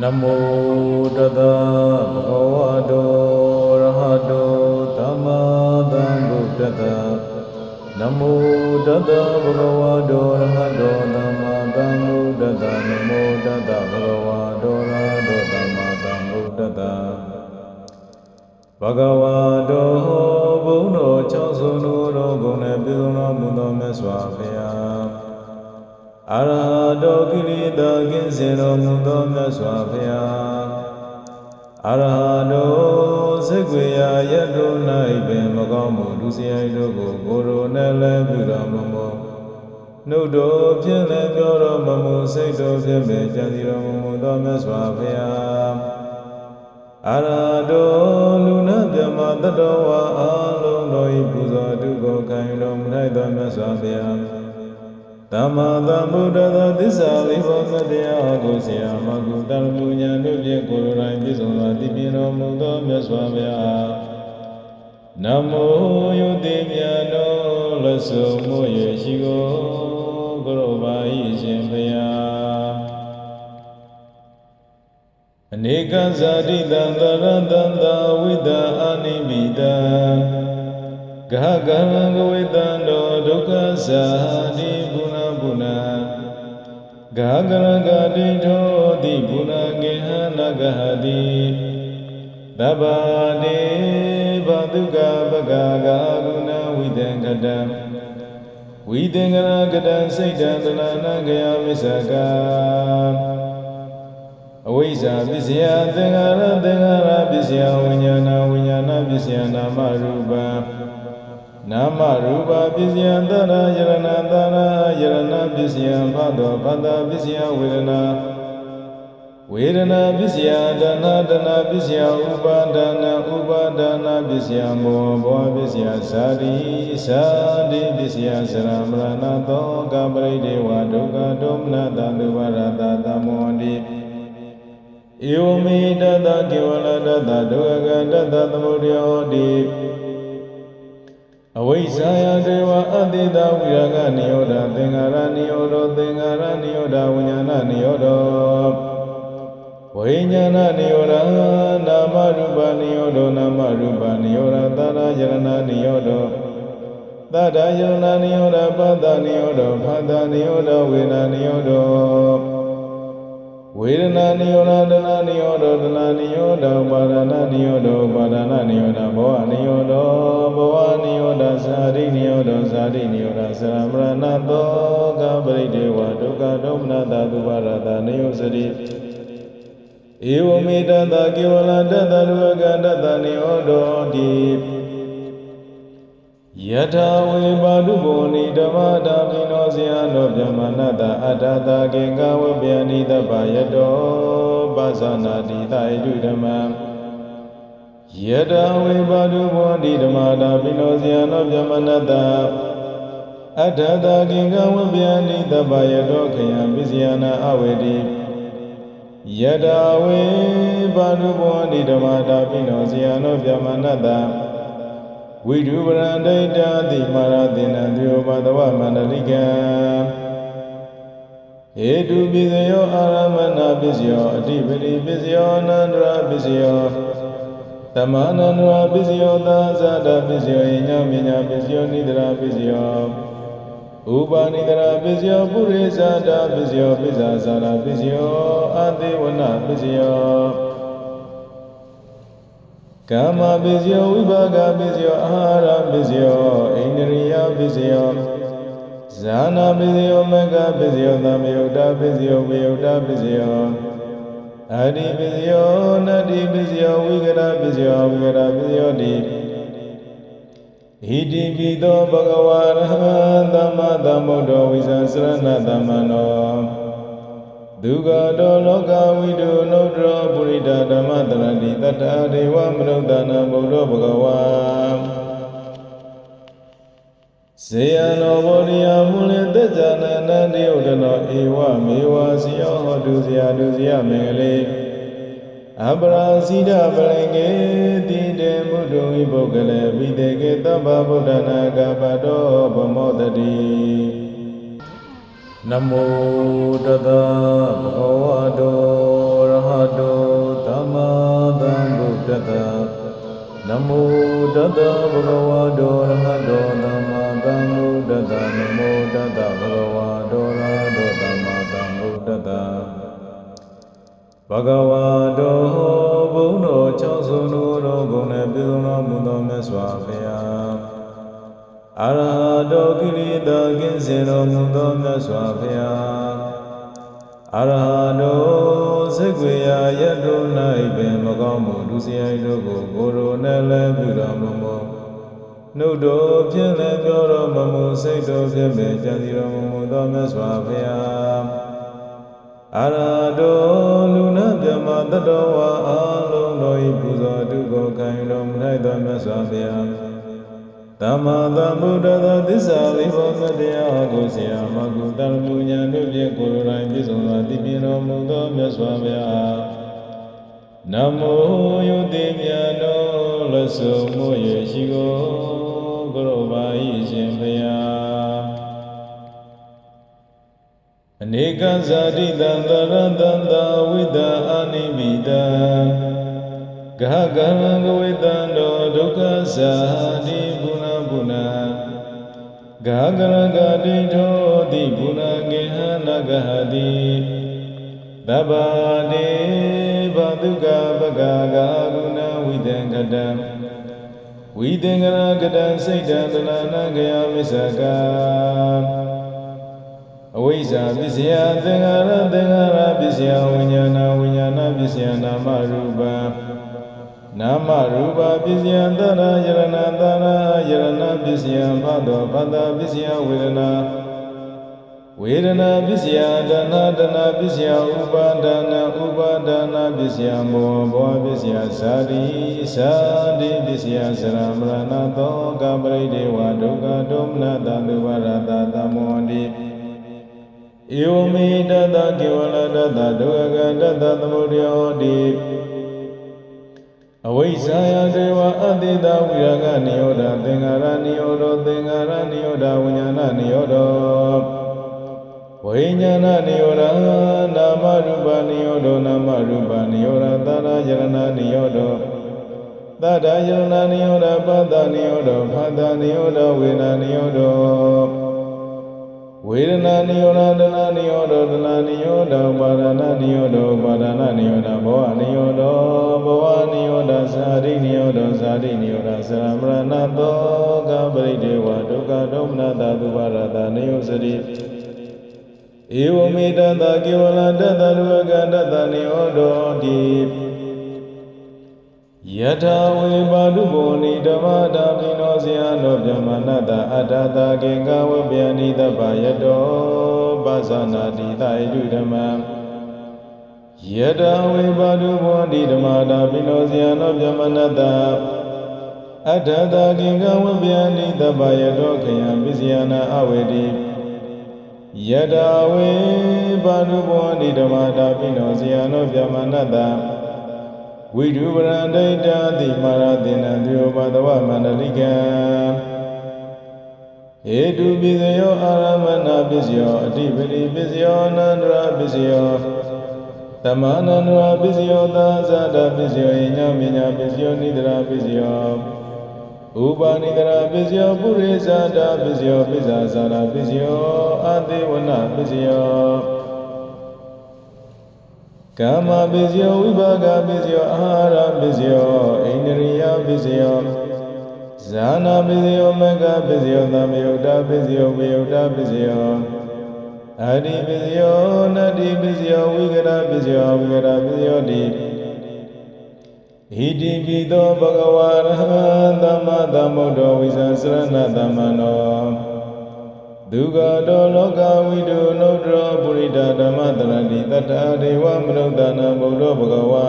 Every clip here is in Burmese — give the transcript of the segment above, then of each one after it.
နမောတတဗုဒ္ဓဝါတောရဟတောသမ္မာသမ္ဗုဒ္ဓတ္တနမောတတဗုဒ္ဓဝါတောရဟတောသမ္မာသမ္ဗုဒ္ဓတ္တနမောတတဗုဒ္ဓဝါတောရဟတောသမ္မာသမ္ဗုဒ္ဓတ္တဘဂဝါတောဘုန်းတော်ချောင်းစုံတော်ဂုဏ်နဲ့ပြည့်စုံတော်မူသောမြတ်စွာဘုရား အရဟတောကိရိတာကင်းစင်တော်မူသောမြတ်စွာဘုရားအရဟတောစိတ်ွေရာယက်တို့၌ပင်မကောင်းမှုလူစရိုက်တို့ကိုကိုယ်တော်နဲ့လည်းပြုတော်မမူနှုတ်တော်ဖြင့်လည်းပြောတော်မမူစိတ်တော်ဖြင့်ပင်ကြံစီတော်မမူသောမြတ်စွာဘုရားအရဟတောလူနာမြမတတ္တဝါအလုံးတော်ဤပူဇော်တုကိုခံယူတော်မူ၌သောမြတ်စွာဘုရား သမ္မာသမ္ဗုဒ္ဓသောသစ္စာလေးပါးသောတရားကိုဆရာမကုတရမူညာတို့ဖြင့်ကိုယ်တော်တိုင်ပြည့်စုံစွာတည်ပြည့်တော်မူသောမြတ်စွာဘုရားနမောယုတိမြတ်တော်လဆုံမွေရှိကိုကရောပါဤရှင်ဘုရားအနေကဇာတိတံသရတံသာဝိတံအာနိမိတံဂဟကံကဝေတံတောဒုက္ခသာတိဘု နာဘုနာဂဟကရဂတိထောတိဘုနာကေဟနာဂဟတိသဗ္ဗတိဘဒုက္ခပကဂာဂုဏဝိတံကတံဝိတံကရကတံစိတ်တံတနာနာဂယမစ္စကာအဝိဇ္ဇာပစ္စယသင်္ခါရသင်္ခါရပစ္စယဝိညာဏဝိညာဏပစ္စယနာမရူပ နာမရူပပစ္စယတရယရဏတရယရဏပစ္စယဘသောဘတပစ္စယဝေဒနာဝေဒနာပစ္စယဒနာဒနာပစ္စယဥပါဒနာဥပါဒနာပစ္စယမောဘောပစ္စယဇာတိဇာတိပစ္စယစရမရဏသောကပရိဒေဝဒုက္ခဒေါမနတသုဝရတသမောတိဧဝမေတတကေဝလတတဒုက္ခတတသမုဒယဟောတိ အဝိဇ္ဇာယဒေဝအတ္တိတဝိရာဂနိယောဓသင်္ခါရနိယောဓသင်္ခါရနိယောဓဝိညာဏနိယောဓဝိညာဏနိယောဓနာမရူပနိယောဓနာမရူပနိယောဓသရယရဏနိယောဓသတ္တယရဏနိယောဓပတ္တနိယောဓဖတ္တနိယောဓဝေဒနိယောဓဝေဒနာနိရောဓဒနာနိရောဓဒနာနိရောဓပါဒနာနိရောဓပါဒနာနိရောဓဘောဝနိရောဓဘောဝနိရောဓ ဇာတိနိရောဓဇာတိနိရောဓသရမရဏသောကပရိဒေဝဒုက္ခဒေါမနတသုဘရတနိယောစရိဧဝမေတတကေဝလတတရဝကတတနိရောဓတိယထာဝေပါတုဘောနိဓမ္မတာပိနောဇယနောဗျမနတအတ္တတာကေကဝဗျာနိတပယတောပါဇာနာတိတဧတုဓမ္မ ယထာဝေပါတုဘောနိဓမ္မတာပိနောဇယနောဗျမနတအတ္တတာကေကဝဗျာနိတပယတောခယံပိစယနာအဝေတိယထာဝေပါတုဘောနိဓမ္မတာပိနောဇယနောဗျမနတဝိဒုပရန္တိတာတိမာရတိနံသေယောပါတဝမန္တလိကံဟေတုပစ္စယောအာရမဏပစ္စယောအတိပတိပစ္စယောအနန္တရာပစ္စယော သမန္တန္တရာပစ္စယောသာဇာတပစ္စယောဣညာမညာပစ္စယောနိဒရာပစ္စယောဥပါနိဒရာပစ္စယောပုရိဇာတာပစ္စယောပိဇာဇာတာပစ္စယောအသေဝနပစ္စယောကာမပစ္စယောဝိပါကပစ္စယောအာဟာရပစ္စယောအိန္ဒရိယပစ္စယောဇာနာပစ္စယောမကပစ္စယောသမယုတ်တာပစ္စယောဝေယုတ်တာပစ္စယော အာဒီပစ္စယောနတ္တိပစ္စယောဝိကရပစ္စယောဝိကရပစ္စယောတိဣတိပိသောဘဂဝါရဟံသမ္မာသမ္ဗုဒ္ဓဝိဇာစရဏသမ္မနောဒုက္ခတောလောကဝိတုနုဒ္ဓရောပုရိဒဓမ္မတရတိတတ္တဒေဝမနုဿာနဗုဒ္ဓဘဂဝါ ဇေယနောဗောဓိယမူလတစ္ဆာနန္တနိယုတနောဧဝမေဝစီယောဟောတုဇယတုဇယမင်္ဂလေအပရာစီဒပလင်ကေတိတေမုဒ္ဒဝိပုဂ္ဂလေပိတေကေတဗ္ဗဗုဒ္ဓနာကပတောဗမောတတိနမောတတဘဂဝတောရဟတောသမ္မာသမ္ဗုဒ္ဓတနမောတတဘဂဝတောရဟတောသမ္မာ ဘဂဝါတောဘုံတော်၆စုံတော်ဂုဏ်နဲ့ပြည့်စုံတော်မူသောမြတ်စွာဘုရားအရဟတောကိရိတာကင်းစင်တော်မူသောမြတ်စွာဘုရားအရဟတောစိတ်ွေရာရတ္တု၌ပင်မကောင်းမှုလူစရိုက်တို့ကိုကိုယ်တော်နဲ့လည်းပြုတော်မူမူနှုတ်တော်ဖြင့်လည်းပြောတော်မမူစိတ်တော်ဖြင့်ပင်ကြံစီတော်မမူသောမြတ်စွာဘုရား အရဟတောလူနာမြမတတ္တဝါအလုံးတော်ဤပူဇော်တုကိုခံယူတော်မူ၌သောမြတ်စွာဘုရားသမ္မာသမ္ဗုဒ္ဓသာသစ္စာလေးပါးသောတရားကိုဆရာမကုတရမူညာတို့ဖြင့်ကိုယ်တော်တိုင်ပြည့်စုံစွာသိမြင်တော်မူသောမြတ်စွာဘုရားနမောယုတိမြတ်တော်လဆုမို့ရရှိကိုကရောပါဤရှင်ဘုရား निगजरिदन्दरदन्दविदनिमिदा गगरगविदनो दुःखसहनि गुणगुणा गगरगदिढो दिगुणगेहनगहदि दबाने बदुगबगागुणविदगदा विदगरगद सैदननगया मिसगा ဝေတံတောဒုက္ခသာတိပုဏ္ဏပုဏ္ဏဂဟကရဂတိထောတိပုဏ္ဏကေဟနဂဟတိသဗ္ဗတိဘဒုက္ခပကဂာကုဏဝိတံကတံဝိတံကရကတံစိတ်တံတနာနာကယမစ္စကာအဝိဇ္ဇာပစ္စယသင်္ခါရသင်္ခါရပစ္စယဝိညာဏဝိညာဏပစ္စယနာမရူပံနာမရူပပစ္စယတရယရဏတရယရဏပစ္စယဖတ်တော်ဖတ်တာပစ္စယဝေဒနာဝေဒနာပစ္စယဒါနာဒနာပစ္စယဥပါဒါနာဥပါဒါနာပစ္စယမောဘောပစ္စယဇာတိဇာတိပစ္စယစရမရဏသောကပရိဒေဝဒုက္ခဒေါမနတသုဝရတသမောတိ ဧဝမေတတကေဝလတတဒုက္ခတတသမုဒယောတိအဝိဇ္ဇာယဒေဝအတ္တိတဝိရာဂနိယောဒသင်္ခါရနိယောဒသင်္ခါရနိယောဒဝိညာဏနိယောဒဝိညာဏနိယောဒနာမရူပနိယောဒနာမရူပနိယောဒသရယရဏနိယောဒသတ္တယရဏနိယောဒပတ္တနိယောဒဖတ္တနိယောဒဝေဒနိယောဒ ဝေဒနာနိယောဒဒနာနိယောဒဒနာနိယောဒပါဒနာနိယောဒပါဒနာနိယောဒဘောဝနိယောဒဘောဝနိယောဒသာရိနိယောဒသာရိနိယောဒသရမရဏသောကပရိဒေဝဒုက္ခဒေါမနတသုဘရတနိယောစရိဧဝမေတတကေဝလတတရဝကတတနိယောဒတိ ယထာဝေပါတုဘောနိဓမ္မတာပိနောဇယနောဗြဟ္မဏတအတ္တတာကေကဝဗျာနိတပယတောပါဇာနာတိတဧတုဓမ္မယထာဝေပါတုဘောနိဓမ္မတာပိနောဇယနောဗြဟ္မဏတအတ္တတာကေကဝဗျာနိတပယတောခယံပစ္စယနာအဝေတိယထာဝေပါတုဘောနိဓမ္မတာပိနောဇယနောဗြဟ္မဏတ ဝိဒုပရန္တိတာတိမာရတိနံသူယောဘသဝမန္တလိကံဟေတုပိစယောအာရမဏပစ္စယောအတိပတိပစ္စယောအနန္တရာပစ္စယောတမနန္တရာပစ္စယောသာဇာတပစ္စယောညမညာပစ္စယောနိဒရာပစ္စယောဥပါနိဒရာပစ္စယောပုရိဇာတာပစ္စယောပိဇာဇာတာပစ္စယောအသေဝနပစ္စယော ကာမပစ္စယောဝိပါကပစ္စယောအာဟာရပစ္စယောအိန္ဒရိယပစ္စယောဇာနာပစ္စယောမကပစ္စယောသမယုတ်တာပစ္စယောဝေယုတ်တာပစ္စယောအာဒီပစ္စယောနတ္တိပစ္စယောဝိကရပစ္စယောဝိကရပစ္စယောတိဣတိပိသောဘဂဝါရဟံသမ္မာသမ္ဗုဒ္ဓဝိဇာစရဏသမ္မနော ဒုက္ခတောလောကဝိတုနုတ္တရပုရိဒဓမ္မတရတိတတ္တဒေဝမနုဿာနာဘုဒ္ဓဘဂဝါ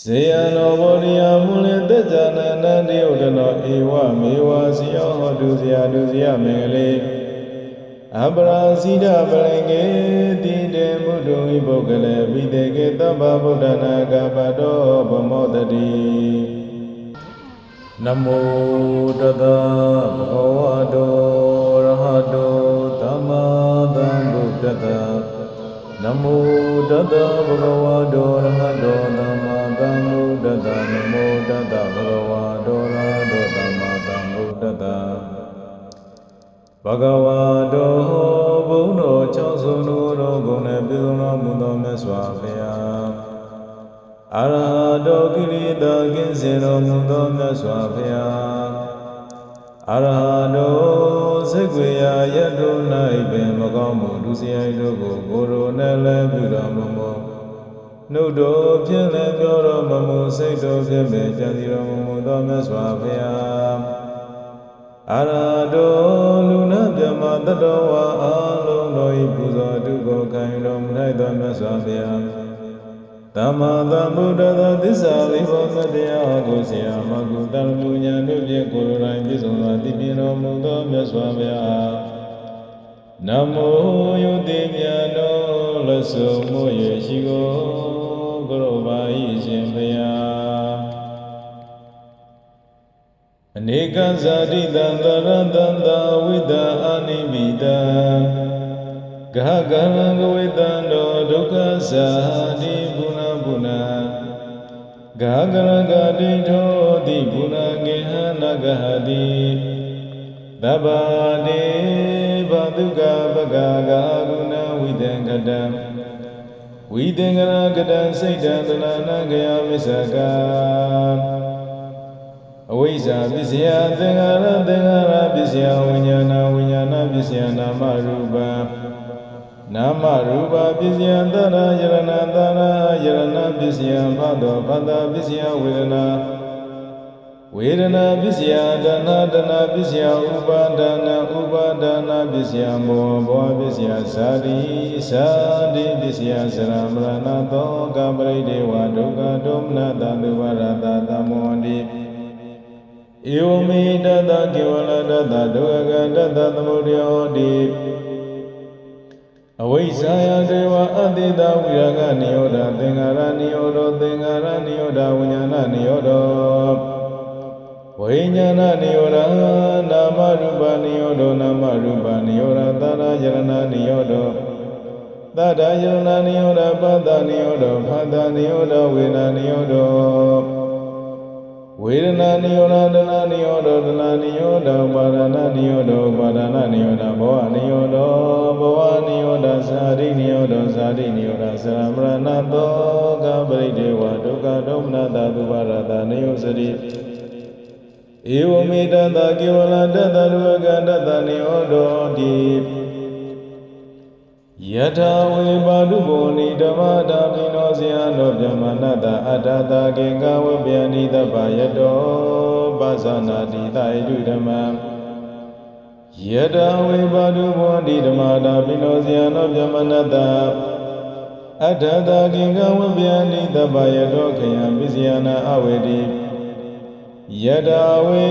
စေယနောဘောဓိယမူလေသက်ဇာနန္တတိဥဒနောဧဝမေဝစီယောဟောတုဇာတုဇယမင်္ဂလေအပရာဇိဒပလင်ကေတိတေမုဒ္ဒဝိပုဂ္ဂလေပိတေကေသဗ္ဗဗုဒ္ဓနာကပတောဗမောတတိ နမောတသဗောဝတောရဟတောသမ္မာသမ္ဗုဒ္ဓတနမောတသဗောဝတောရဟတောသမ္မာသမ္ဗုဒ္ဓတနမောတသဗောဝတောရဟတောသမ္မာသမ္ဗုဒ္ဓတဘဂဝါတောဘုံတော်၆ဆုံးတော်ဂုဏ်နဲ့ပြည့်စုံတော်မူသောမြတ်စွာဘုရား အရဟတောကိရိတာကင်းစင်တော်မူသောမြတ်စွာဘုရားအရဟတောစိတ်ွေရာရတ္တု၌ပင်မကောင်းမှုဒုစရိုက်တို့ကိုကိုယ်တော်နဲ့လည်းပြုတော်မူမူနှုတ်တော်ဖြင့်လည်းပြောတော်မမူစိတ်တော်ဖြင့်ပင်ကြံစီတော်မမူသောမြတ်စွာဘုရားအရဟတောလူနာမြမတတ္တဝါအလုံးတော်ဤပူဇော်တုကိုခံယူတော်မူ၌သောမြတ်စွာဘုရား သမ္မာသမ္ဗုဒ္ဓသောသစ္စာလေးပါးတရားကိုဆရာမကုတရမူညာတို့ဖြင့်ကိုယ်တော်တိုင်ပြည့်စုံသောတည်ပြည့်တော်မူသောမြတ်စွာဘုရားနမောယုတိမြတ်တော်လဆုံမို့ရရှိကိုကရောပါဤရှင်ဘုရားအနေကဇာတိတံတရတံတာဝိတအာနိမိတံဂဟကံကဝေတံတောဒုက္ခဇာတိပုဏ္ဏပုဏ္ဏ ගාගරගඩිටෝදි ගුණගෙහනගහදී දබානේ බදුගාබගාගාගුණ විදගඩම් විදගනාගඩන් සෙටදනනගයා මිසගම් අවිසා විසියා දෙගර දෙගර විසියා විඥාන විඥාන විසියනමරුබම් နာကယမစ္စကံအဝိဇ္ဇာပစ္စယသင်္ခါရသင်္ခါရပစ္စယဝိညာဏဝိညာဏပစ္စယနာမရူပံနာမရူပပစ္စယတရယရဏတရယရဏပစ္စယဖတ်တော်ဖတ်တာပစ္စယဝေဒနာဝေဒနာပစ္စယဒါနာဒနာပစ္စယဥပါဒါနာဥပါဒါနာပစ္စယမောဘောပစ္စယဇာတိဇာတိပစ္စယစရမရဏသောကပရိဒေဝဒုက္ခဒေါမနတသုဝရတသမောတိဧဝမေတတကေဝလတတဒုက္ခတတသမုဒယောတိ အဝိဇ္ဇာယဒေဝအတ္တိတဝိရကနိယောဒသင်္ခါရနိယောဒသင်္ခါရနိယောဒဝိညာဏနိယောဒဝိညာဏနိယောဒနာမရူပနိယောဒနာမရူပနိယောဒသရယရဏနိယောဒသတ္တယရဏနိယောဒပတ္တနိယောဒဖတ္တနိယောဒဝေဒနိယောဒ ဝေဒနာနိယောဒဒနာနိယောဒဒနာနိယောဒပါဒနာနိယောဒပါဒနာနိယောဒဘောဝနိယောဒဘောဝနိယောဒသာရိနိယောဒသာရိနိယောဒသရမရဏတောကပရိဒေဝဒုက္ခဒေါမနတသုဘရတနိယောစရိဧဝမေတတကေဝလတတရုဝကတတနိယောဒောတိ ယထာဝေပါတုဘောနိဓမ္မတာပိနောဇယနောဗြဟ္မဏတအတ္တတာကေကဝဗျာနိတပယတောပါဇာနာတိတဣတုဓမ္မယထာဝေပါတုဘောနိဓမ္မတာပိနောဇယနောဗြဟ္မဏတအတ္တတာကေကဝဗျာနိတပယတောခယံပစ္စယနာအဝေတိယထာဝေ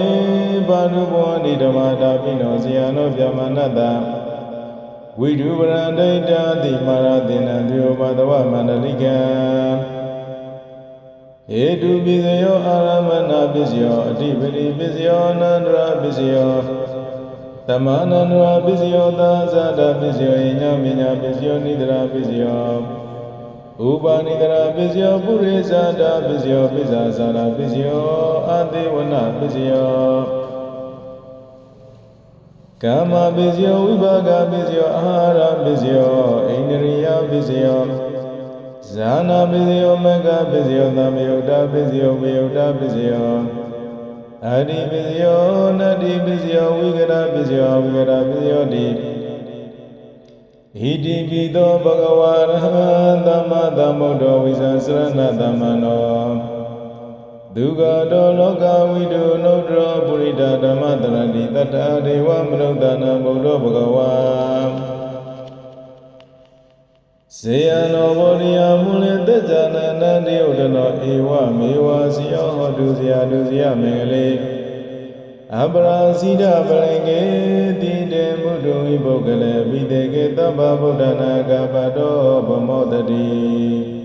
ပါတုဘောနိဓမ္မတာပိနောဇယနောဗြဟ္မဏတ ဝိဒုပရန္တိတာတိမာရတိနံသေဝဘဒဝမန္တလိကံဧတုပိစယောအာရမဏပစ္စယောအတိပတိပစ္စယောအနန္တရာပစ္စယောတမနန္တရာပစ္စယောသာဇာတပစ္စယောဣညာမညာပစ္စယောနိဒရာပစ္စယောဥပါနိဒရာပစ္စယောပုရိဇာတာပစ္စယောပိဇာဇာတာပစ္စယောအသေဝနပစ္စယော ကာမပစ္စယောဝိပါကပစ္စယောအာဟာရပစ္စယောဣန္ဒြိယပစ္စယောဇာနာပစ္စယောမကပစ္စယောသမယုတ်တာပစ္စယောဝိယုတ်တာပစ္စယောအတ္တိပစ္စယောနတ္တိပစ္စယောဝိကရပစ္စယောဝိကရပစ္စယောတိဣတိပိသောဘဂဝါရဟံသမ္မာသမ္ဗုဒ္ဓဝိဇ္ဇာစရဏသမ္မနော ဒုက္ခတောလောကဝိတုနုတ္တရပုရိဒဓမ္မတရတိတတ္တာဒေဝမနုဿာနံဘုဒ္ဓဘဂဝါစေယနောဘောရိယမူလေတဇာနန္တတိယုဒနောဧဝမေဝစီယောဟောတုဇယတုဇယမေငလေအပရာဇိဒပလင်ကေတိတေမုဒ္ဒဝိပုဂ္ဂလေမိတေကေတဗ္ဗဗုဒ္ဓနာကပတောဗမောတတိ